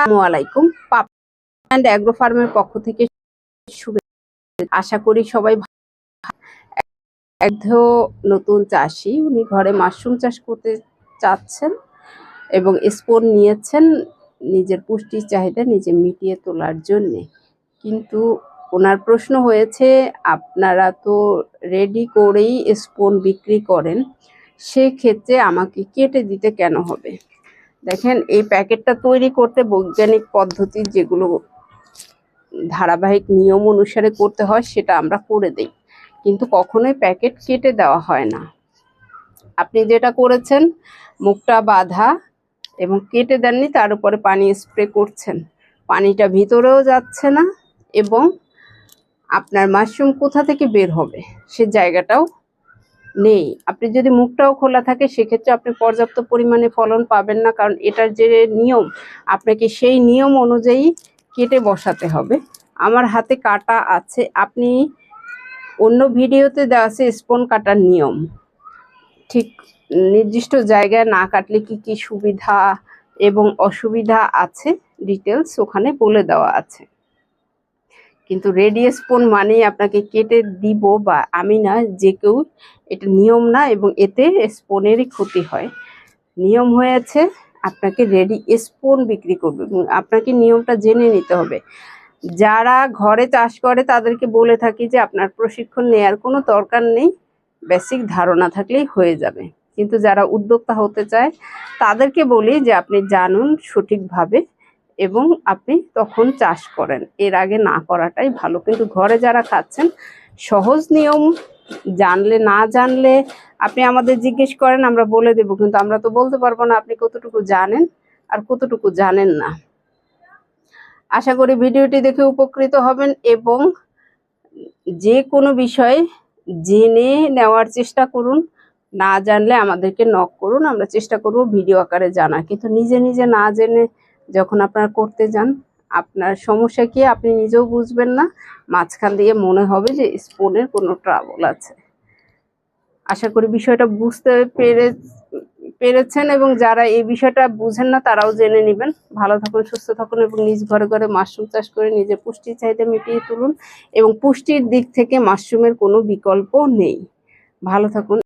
আসসালামু আলাইকুম। পাপ অ্যাগ্রো ফার্মের পক্ষ থেকে শুভেচ্ছা। আশা করি সবাই একধ নতুন চাষি। উনি ঘরে মাশরুম চাষ করতে চাচ্ছেন এবং স্পোন নিয়েছেন নিজের পুষ্টির চাহিদা নিজে মিটিয়ে তোলার জন্যে। কিন্তু ওনার প্রশ্ন হয়েছে, আপনারা তো রেডি করেই স্পোন বিক্রি করেন, সেক্ষেত্রে আমাকে কেটে দিতে কেন হবে? দেখেন, এই প্যাকেটটা তৈরি করতে বৈজ্ঞানিক পদ্ধতি যেগুলো ধারাবাহিক নিয়ম অনুসারে করতে হয়, সেটা আমরা করে দিই। কিন্তু কখনোই প্যাকেট কেটে দেওয়া হয় না। আপনি যেটা করেছেন, মুখটা বাঁধা এবং কেটে দেননি, তার উপরে পানি স্প্রে করছেন। পানিটা ভিতরেও যাচ্ছে না এবং আপনার মাশরুম কোথা থেকে বের হবে? সে জায়গাটাও নেই। আপনি যদি মুখটাও খোলা থাকে, সেক্ষেত্রে আপনি পর্যাপ্ত পরিমাণে ফলন পাবেন না, কারণ এটার যে নিয়ম, আপনাকে সেই নিয়ম অনুযায়ী কেটে বসাতে হবে। আমার হাতে কাটা আছে, আপনি অন্য ভিডিওতে দেওয়া আছে স্পন কাটার নিয়ম। ঠিক নির্দিষ্ট জায়গায় না কাটলে কি কি সুবিধা এবং অসুবিধা আছে? ডিটেলস ওখানে বলে দেওয়া আছে। কিন্তু রেডি স্পুন মানেই আপনাকে কেটে দিব বা আমি না যে কেউ, এটা নিয়ম না এবং এতে স্পুনেরই ক্ষতি হয়। নিয়ম হয়েছে আপনাকে রেডি স্পুন বিক্রি করবে আপনাকে নিয়মটা জেনে নিতে হবে। যারা ঘরে চাষ করে তাদেরকে বলে থাকি যে আপনার প্রশিক্ষণ নেয়ার কোনো দরকার নেই বেসিক ধারণা থাকলেই হয়ে যাবে। কিন্তু যারা উদ্যোক্তা হতে চায়, তাদেরকে বলি যে আপনি জানুন সঠিকভাবে এবং আপনি তখন চাষ করেন। এর আগে না করাটাই ভালো। কিন্তু ঘরে যারা খাচ্ছেন, সহজ নিয়ম জানলে, না জানলে আপনি আমাদের জিজ্ঞেস করেন, আমরা বলে দেব। কিন্তু আমরা তো বলতে পারব না আপনি কতটুকু জানেন আর কতটুকু জানেন না। আশা করি ভিডিওটি দেখে উপকৃত হবেন এবং যে কোনো বিষয়ে জেনে নেওয়ার চেষ্টা করুন। না জানলে আমাদেরকে নক করুন। আমরা চেষ্টা করব ভিডিও আকারে জানা কিন্তু নিজে নিজে না জেনে যখন আপনারা করতে যান, আপনার সমস্যা কি আপনি নিজেও বুঝবেন না। মাঝখান দিয়ে মনে হবে যে স্পোনের কোনো ট্রাবল আছে। আশা করি বিষয়টা বুঝতে পেরে, পেরেছেন এবং যারা এই বিষয়টা বুঝেন না, তারাও জেনে নেবেন। ভালো থাকুন, সুস্থ থাকুন এবং নিজ ঘরে ঘরে মাশরুম চাষ করে নিজের পুষ্টির চাহিদা মিটিয়ে তুলুন এবং পুষ্টির দিক থেকে মাশরুমের কোনো বিকল্প নেই। ভালো থাকুন।